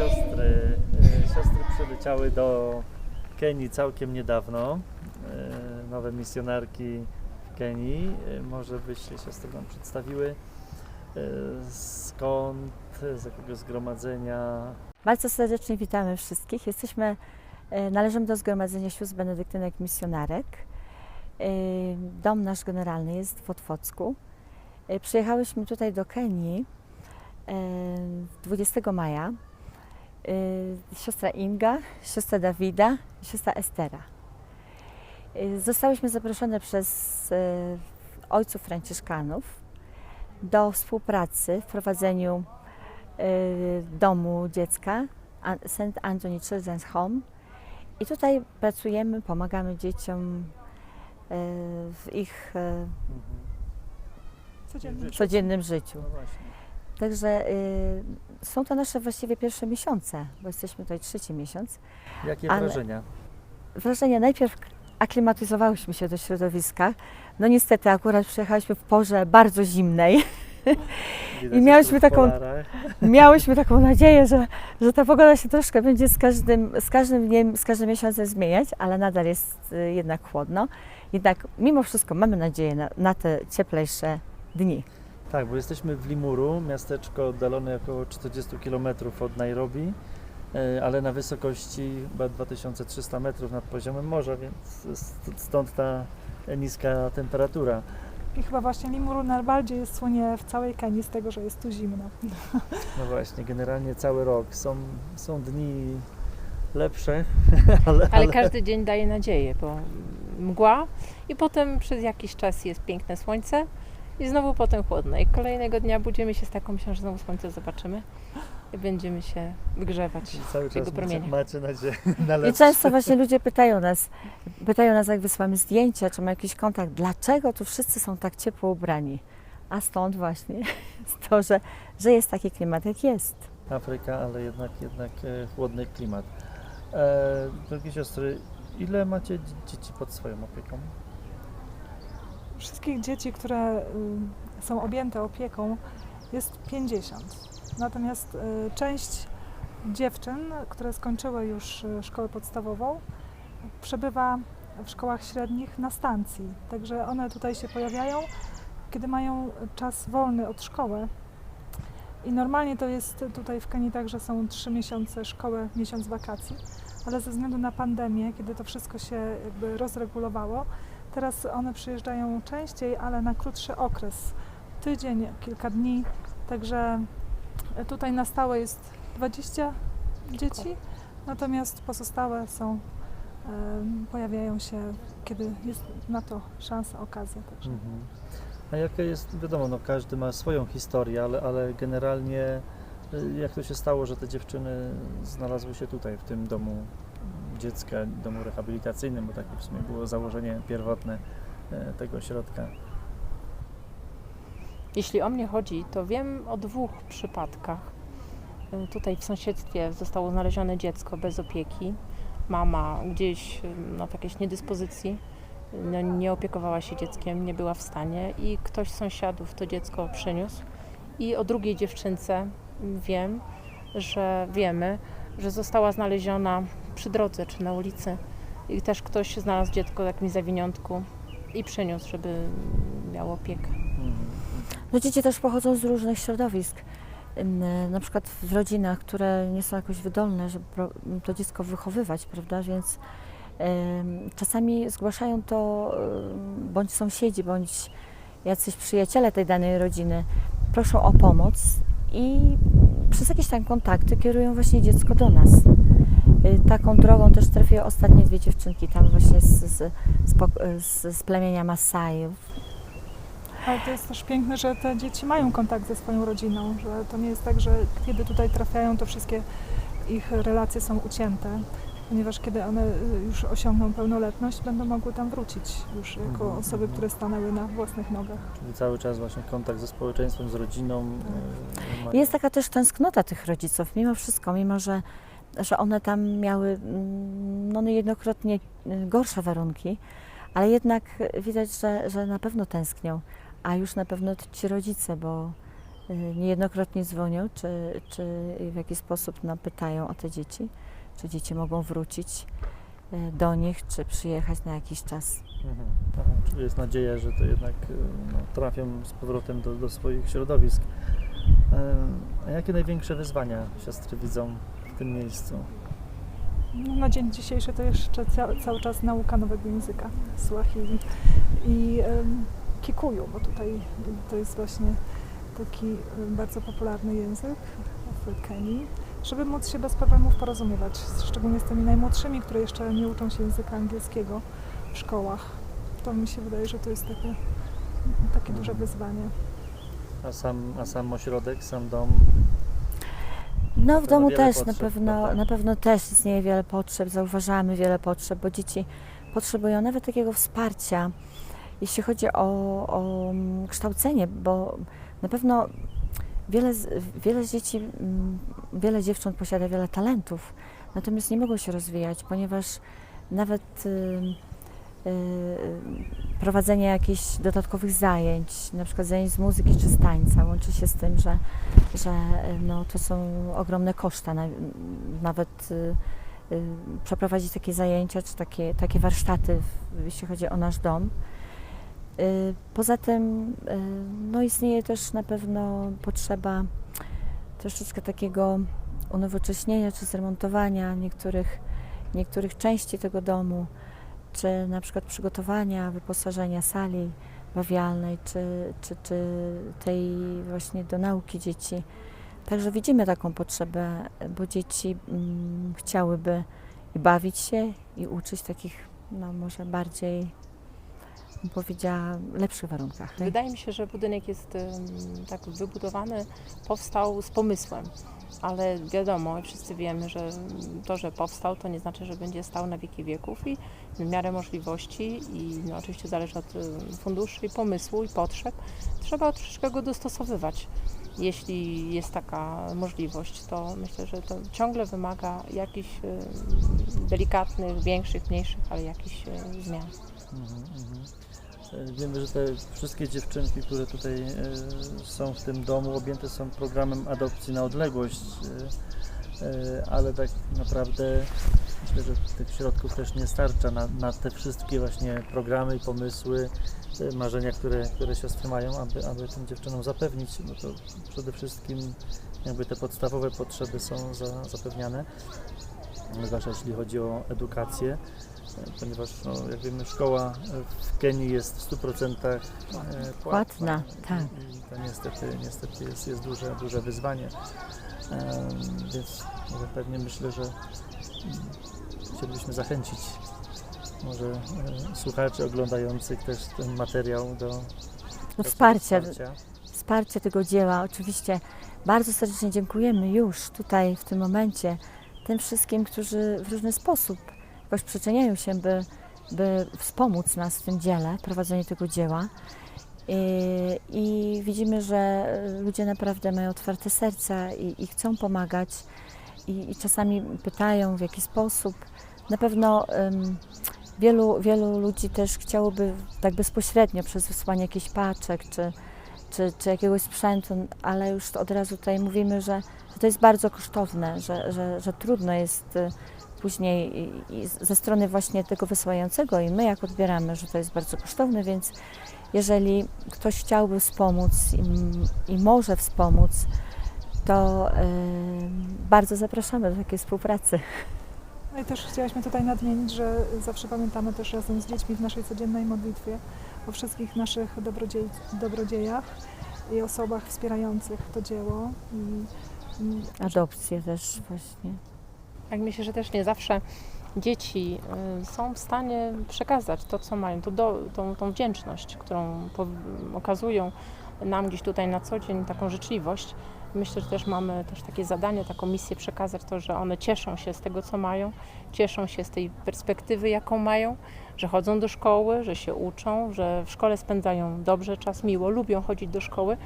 siostry, e, siostry przyleciały do Kenii całkiem niedawno. E, Nowe misjonarki w Kenii. E, Może byście siostry nam przedstawiły skąd, z jakiego zgromadzenia. Bardzo serdecznie witamy wszystkich. Jesteśmy, należymy do Zgromadzenia Sióstr Benedyktynek Misjonarek. E, Dom nasz generalny jest w Otwocku. E, Przyjechałyśmy tutaj do Kenii e, 20 maja. E, Siostra Inga, siostra Dawida siostra Estera. Zostałyśmy zaproszone przez ojców franciszkanów do współpracy w prowadzeniu domu dziecka St. Anthony Children's Home i tutaj pracujemy, pomagamy dzieciom w ich e, Codziennym codziennym życiu. No. Także y, są to nasze właściwie pierwsze miesiące, bo jesteśmy tutaj trzeci miesiąc. Jakie Ale- wrażenia? Wrażenie, najpierw aklimatyzowałyśmy się do środowiska. No niestety akurat przyjechałyśmy w porze bardzo zimnej. Widać miałyśmy taką-. Miałyśmy taką nadzieję, że, że ta pogoda się troszkę będzie z każdym, z każdym dniem, z każdym miesiącem zmieniać, ale nadal jest y, jednak chłodno. Jednak mimo wszystko mamy nadzieję na, na te cieplejsze dni. Tak, bo jesteśmy w Limuru, miasteczko oddalone około 40 km od Nairobi, e, ale na wysokości chyba 2300 metrów nad poziomem morza, więc st- stąd ta niska temperatura. I chyba właśnie Limuru najbardziej słynie w całej Kenii z tego, że jest tu zimno. No właśnie, generalnie cały rok. Są, są dni lepsze, ale, Ale każdy dzień daje nadzieję, bo mgła i potem przez jakiś czas jest piękne słońce i znowu potem chłodno. I kolejnego dnia budzimy się z taką myślą, że znowu słońce zobaczymy będziemy się wygrzewać. cały Jego czas promienie. macie nadzieję na I lepsze. często właśnie ludzie pytają nas, pytają nas jak wysłamy zdjęcia, czy ma jakiś kontakt, dlaczego tu wszyscy są tak ciepło ubrani? A stąd właśnie to, że, że jest taki klimat, jak jest. Afryka, ale jednak, jednak e, chłodny klimat. E, drogie siostry, ile macie dzie- dzieci pod swoją opieką? Wszystkich dzieci, które y, są objęte opieką jest 50. Natomiast y, część dziewczyn, które skończyły już y, szkołę podstawową, przebywa w szkołach średnich na stacji. Także one tutaj się pojawiają, kiedy mają czas wolny od szkoły. I normalnie to jest tutaj w Kenii tak, że są trzy miesiące szkoły, miesiąc wakacji, ale ze względu na pandemię, kiedy to wszystko się jakby rozregulowało, teraz one przyjeżdżają częściej, ale na krótszy okres, tydzień, kilka dni. Także tutaj na stałe jest 20 dzieci, natomiast pozostałe są, pojawiają się, kiedy jest na to szansa, okazja. Także. Mhm. A jaka jest, wiadomo, no każdy ma swoją historię, ale, ale generalnie y, jak to się stało, że te dziewczyny znalazły się tutaj, w tym domu dziecka, domu rehabilitacyjnym, bo takie w sumie było założenie pierwotne e, tego ośrodka. Jeśli o mnie chodzi, to wiem o dwóch przypadkach. Y, Tutaj w sąsiedztwie zostało znalezione dziecko bez opieki. Mama gdzieś y, no, w jakiejś niedyspozycji no, nie opiekowała się dzieckiem, nie była w stanie i ktoś z sąsiadów to dziecko przyniósł. I o drugiej dziewczynce wiem, że wiemy, że została znaleziona przy drodze czy na ulicy i też ktoś znalazł dziecko w jakimś zawiniątku i przyniósł, żeby miało opiekę. No dzieci też pochodzą z różnych środowisk. Na przykład w rodzinach, które nie są jakoś wydolne, żeby to dziecko wychowywać, prawda? Więc czasami zgłaszają to bądź sąsiedzi, bądź jacyś przyjaciele tej danej rodziny. Proszą o pomoc i przez jakieś tam kontakty kierują właśnie dziecko do nas. Y, Taką drogą też trafiły ostatnie dwie dziewczynki tam właśnie z, z, z, z, z plemienia Masajów. Ale to jest też piękne, że te dzieci mają kontakt ze swoją rodziną, że to nie jest tak, że kiedy tutaj trafiają, to wszystkie ich relacje są ucięte, ponieważ kiedy one y, już osiągną pełnoletność, będą mogły tam wrócić już jako Mhm, osoby, mhm. które stanęły na własnych nogach. Czyli cały czas właśnie kontakt ze społeczeństwem, z rodziną. e, mają. Jest taka też tęsknota tych rodziców, mimo wszystko, mimo że, że one tam miały mm, no, niejednokrotnie y, gorsze warunki, ale jednak widać, że, że na pewno tęsknią, a już na pewno ci rodzice, bo y, niejednokrotnie dzwonią, czy, czy w jaki sposób no, pytają o te dzieci, czy dzieci mogą wrócić y, do nich, czy przyjechać na jakiś czas. Mhm. Aha, czyli jest nadzieja, że to jednak no, trafią z powrotem do, do swoich środowisk. E, A jakie największe wyzwania siostry widzą tym miejscu? No, na dzień dzisiejszy to jeszcze ca- cały czas nauka nowego języka, Swahili i Kikuyu, bo tutaj to jest właśnie taki bardzo popularny język w Kenii, żeby móc się bez problemów porozumiewać, szczególnie z tymi najmłodszymi, które jeszcze nie uczą się języka angielskiego w szkołach. To mi się wydaje, że to jest takie, takie duże wyzwanie. A sam, a sam ośrodek, sam dom? No w domu też na potrzeb, pewno, prawda? na pewno też istnieje wiele potrzeb, zauważamy wiele potrzeb, bo dzieci potrzebują nawet takiego wsparcia, jeśli chodzi o, o mm, kształcenie, bo na pewno wiele, wiele dzieci, mm, wiele dziewcząt posiada wiele talentów, natomiast nie mogą się rozwijać, ponieważ nawet prowadzenie jakichś dodatkowych zajęć, na przykład zajęć z muzyki czy z tańca, łączy się z tym, że że y, no, to są ogromne koszta. Na, nawet y, y, przeprowadzić takie zajęcia czy takie, takie warsztaty, jeśli chodzi o nasz dom. Y, Poza tym y, no, istnieje też na pewno potrzeba troszeczkę takiego unowocześnienia czy zremontowania niektórych, niektórych części tego domu, czy na przykład przygotowania, wyposażenia sali bawialnej, czy, czy, czy tej właśnie do nauki dzieci. Także widzimy taką potrzebę, bo dzieci mm, chciałyby i bawić się, i uczyć takich, no może bardziej, powiedziała, lepszych warunkach. Wydaje mi się, że budynek jest tak wybudowany, powstał z pomysłem. Ale wiadomo, wszyscy wiemy, że to, że powstał, to nie znaczy, że będzie stał na wieki wieków i w miarę możliwości i no, oczywiście zależy od funduszy i pomysłu i potrzeb, trzeba troszeczkę go dostosowywać. Jeśli jest taka możliwość, to myślę, że to ciągle wymaga jakichś delikatnych, większych, mniejszych, ale jakichś em, zmian. Mhm, mhm. E, Wiemy, że te wszystkie dziewczynki, które tutaj e, są w tym domu, objęte są programem adopcji na odległość, e, ale tak naprawdę myślę, że tych środków też nie starcza na, na te wszystkie właśnie programy i pomysły, marzenia, które, które siostry mają, aby, aby tym dziewczynom zapewnić, no to przede wszystkim jakby te podstawowe potrzeby są za, zapewniane, zwłaszcza jeśli chodzi o edukację ponieważ no, jak wiemy szkoła w Kenii jest w 100% e, płatna, Płatna, tak. I, i to niestety, niestety jest, jest duże, duże wyzwanie. Więc może pewnie myślę, że mm, chcielibyśmy zachęcić może e, słuchaczy oglądających też ten materiał do, do No, wsparcia, wsparcia. wsparcie tego dzieła. Oczywiście bardzo serdecznie dziękujemy już tutaj w tym momencie tym wszystkim, którzy w różny sposób jakoś przyczyniają się, by, by wspomóc nas w tym dziele, prowadzeniu tego dzieła. I, I widzimy, że ludzie naprawdę mają otwarte serca i, i chcą pomagać i, i czasami pytają w jaki sposób. Na pewno wielu, wielu ludzi też chciałoby tak bezpośrednio przez wysłanie jakichś paczek czy, czy, czy jakiegoś sprzętu, ale już od razu tutaj mówimy, że, że to jest bardzo kosztowne, że, że, że trudno jest y, później ze strony właśnie tego wysyłającego i my jak odbieramy, że to jest bardzo kosztowne, więc jeżeli ktoś chciałby wspomóc i, i może wspomóc, to y, bardzo zapraszamy do takiej współpracy. No i też chciałyśmy tutaj nadmienić, że zawsze pamiętamy też razem z dziećmi w naszej codziennej modlitwie o wszystkich naszych dobrodziej, dobrodziejach i osobach wspierających to dzieło. I, i Adopcje też właśnie. Tak myślę, że też nie zawsze dzieci y, są w stanie przekazać to, co mają, to do, tą, tą wdzięczność, którą okazują nam gdzieś tutaj na co dzień, taką życzliwość. Myślę, że też mamy też takie zadanie, taką misję przekazać to, że one cieszą się z tego, co mają, cieszą się z tej perspektywy, jaką mają, że chodzą do szkoły, że się uczą, że w szkole spędzają dobrze czas, miło, lubią chodzić do szkoły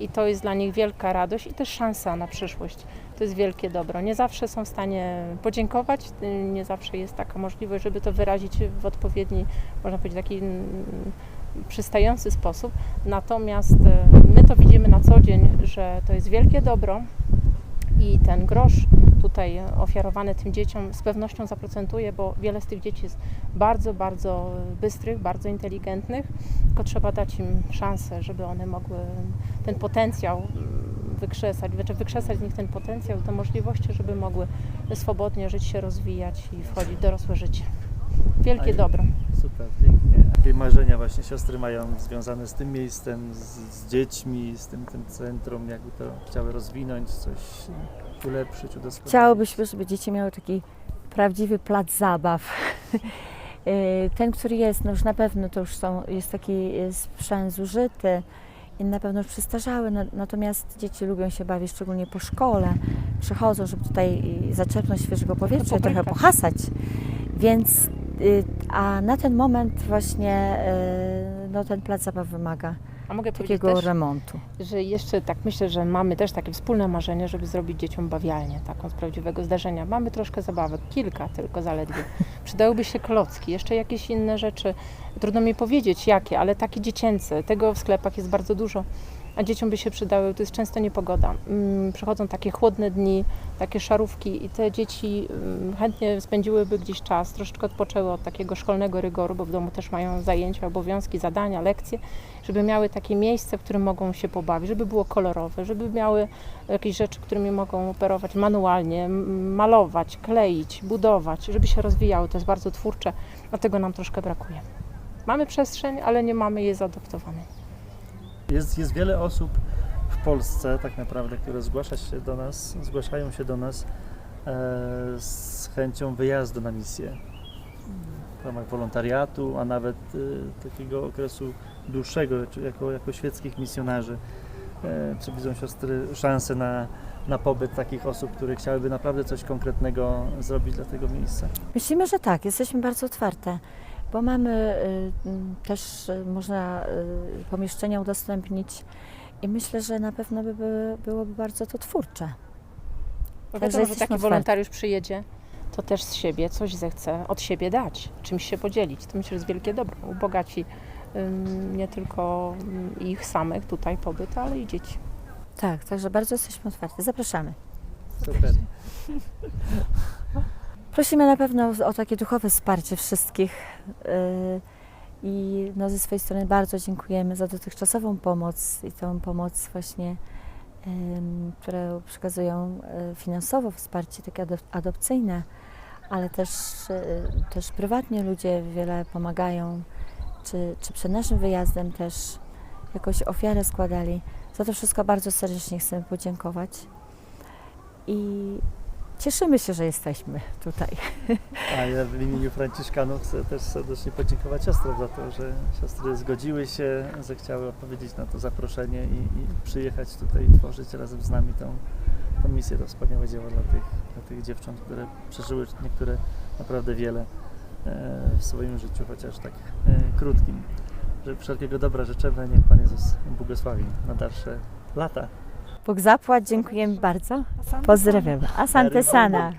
i to jest dla nich wielka radość i też szansa na przyszłość. To jest wielkie dobro. Nie zawsze są w stanie podziękować, nie zawsze jest taka możliwość, żeby to wyrazić w odpowiedni, można powiedzieć, taki mm, przystający sposób. Natomiast y, my to widzimy na co dzień, że to jest wielkie dobro i ten grosz tutaj ofiarowany tym dzieciom z pewnością zaprocentuje, bo wiele z tych dzieci jest bardzo, bardzo bystrych, bardzo inteligentnych, tylko trzeba dać im szansę, żeby one mogły ten potencjał wykrzesać, znaczy wykrzesać z nich ten potencjał, te możliwości, żeby mogły swobodnie żyć się, rozwijać i wchodzić w dorosłe życie. Wielkie A- dobro. Super, pięknie. Jakie marzenia właśnie siostry mają związane z tym miejscem, z, z dziećmi, z tym, tym centrum, jakby to chciały rozwinąć, coś ulepszyć, udoskonalić? Chciałobyśmy, żeby dzieci miały taki prawdziwy plac zabaw. Y, Ten, który jest, no już na pewno to już są, jest taki y, sprzęt zużyty na pewno już przestarzały, na- natomiast dzieci lubią się bawić, szczególnie po szkole. Przychodzą, żeby tutaj y, zaczerpnąć świeżego powietrza i trochę pohasać. Więc, y, a na ten moment właśnie y, no, ten plac zabaw wymaga A mogę takiego też, remontu. że jeszcze tak myślę, że mamy też takie wspólne marzenie, żeby zrobić dzieciom bawialnię taką z prawdziwego zdarzenia. Mamy troszkę zabawek, kilka tylko zaledwie. Przydałyby się klocki, jeszcze jakieś inne rzeczy. Trudno mi powiedzieć jakie, ale takie dziecięce. Tego w sklepach jest bardzo dużo. A dzieciom by się przydały, to jest często niepogoda. Mm, Przychodzą takie chłodne dni, takie szarówki i te dzieci mm, chętnie spędziłyby gdzieś czas, troszeczkę odpoczęły od takiego szkolnego rygoru, bo w domu też mają zajęcia, obowiązki, zadania, lekcje, żeby miały takie miejsce, w którym mogą się pobawić, żeby było kolorowe, żeby miały jakieś rzeczy, którymi mogą operować manualnie, malować, kleić, budować, żeby się rozwijały. To jest bardzo twórcze, a tego nam troszkę brakuje. Mamy przestrzeń, ale nie mamy jej zaadoptowanej. Jest, jest wiele osób w Polsce tak naprawdę, które zgłasza się do nas, zgłaszają się do nas e, z chęcią wyjazdu na misję w ramach wolontariatu, a nawet e, takiego okresu dłuższego, jako, jako świeckich misjonarzy. E, czy widzą siostry szansę na, na pobyt takich osób, które chciałyby naprawdę coś konkretnego zrobić dla tego miejsca? Myślimy, że tak, jesteśmy bardzo otwarte, bo mamy y, m, też, y, można y, pomieszczenia udostępnić i myślę, że na pewno by, by, byłoby bardzo to twórcze. Bo Także wiadomo, że jesteśmy taki wolontariusz przyjedzie, to też z siebie coś zechce od siebie dać, czymś się podzielić. To myślę, że jest wielkie dobro. Ubogaci ym, nie tylko ym, ich samych tutaj pobyt, ale i dzieci. Tak, także bardzo jesteśmy otwarci. Zapraszamy. Super. Prosimy na pewno o, takie duchowe wsparcie wszystkich y, i no, ze swojej strony bardzo dziękujemy za dotychczasową pomoc i tą pomoc właśnie, ym, którą przekazują y, finansowo, wsparcie takie adop- adopcyjne, ale też, y, też prywatnie ludzie wiele pomagają, czy, czy przed naszym wyjazdem też jakąś ofiarę składali. Za to wszystko bardzo serdecznie chcemy podziękować i cieszymy się, że jesteśmy tutaj. A ja w imieniu Franciszkanów chcę też serdecznie podziękować siostrom za to, że siostry zgodziły się, zechciały odpowiedzieć na to zaproszenie i, i przyjechać tutaj i tworzyć razem z nami tą, tą misję, to wspaniałe dzieło dla tych, dla tych dziewcząt, które przeżyły niektóre naprawdę wiele e, w swoim życiu, chociaż tak e, krótkim. Że wszelkiego dobra życzymy, niech Pan Jezus błogosławi na dalsze lata. Bóg zapłać, dziękujemy bardzo. Pozdrawiamy. Asante sana.